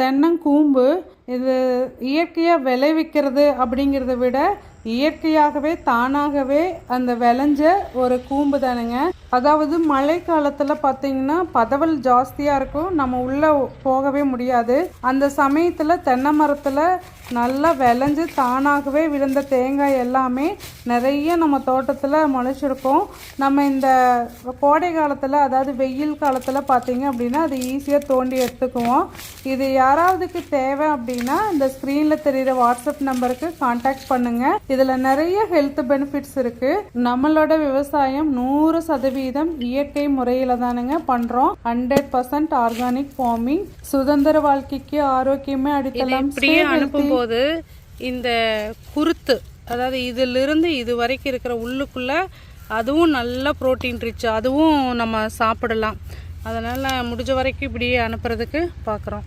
தென்னங்கூம்பு இது இயற்கையாக விளைவிக்கிறது அப்படிங்கிறத விட இயற்கையாகவே தானாகவே அந்த விளைஞ்ச ஒரு கூம்பு தானுங்க. அதாவது மழை காலத்தில் பார்த்தீங்கன்னா பதவல் ஜாஸ்தியாக இருக்கும். நம்ம உள்ளே போகவே முடியாது. அந்த சமயத்தில் தென்னை மரத்தில் நல்லா விளைஞ்சு தானாகவே விழுந்த தேங்காய் எல்லாமே நிறைய நம்ம தோட்டத்தில் முளைச்சிருக்கும். நம்ம இந்த கோடை காலத்தில் அதாவது வெயில் காலத்தில் பார்த்தீங்க அப்படின்னா அது ஈஸியாக தோண்டி எடுத்துக்குவோம். இது யாராவதுக்கு தேவை அப்படின்னா இந்த ஸ்க்ரீனில் தெரிகிற வாட்ஸ்அப் நம்பருக்கு காண்டாக்ட் பண்ணுங்கள் இதில் நிறைய ஹெல்த் பெனிஃபிட்ஸ் இருக்குது நம்மளோட விவசாயம் நூறு சதவீதம் இயற்கை முறையில் தானுங்க பண்ணுறோம் ஹண்ட்ரட் பர்சன்ட் ஆர்கானிக் ஃபார்மிங் சுதந்திர வாழ்க்கைக்கு ஆரோக்கியமே அடித்தளம். இப்படியே அனுப்பும்போது இந்த குருத்து அதாவது இதிலிருந்து இது வரைக்கும் இருக்கிற உள்ளுக்குள்ள அதுவும் நல்ல ப்ரோட்டீன் ரிச் அதுவும் நம்ம சாப்பிடலாம். அதனால் முடிஞ்ச வரைக்கும் இப்படியே அனுப்புறதுக்கு பார்க்குறோம்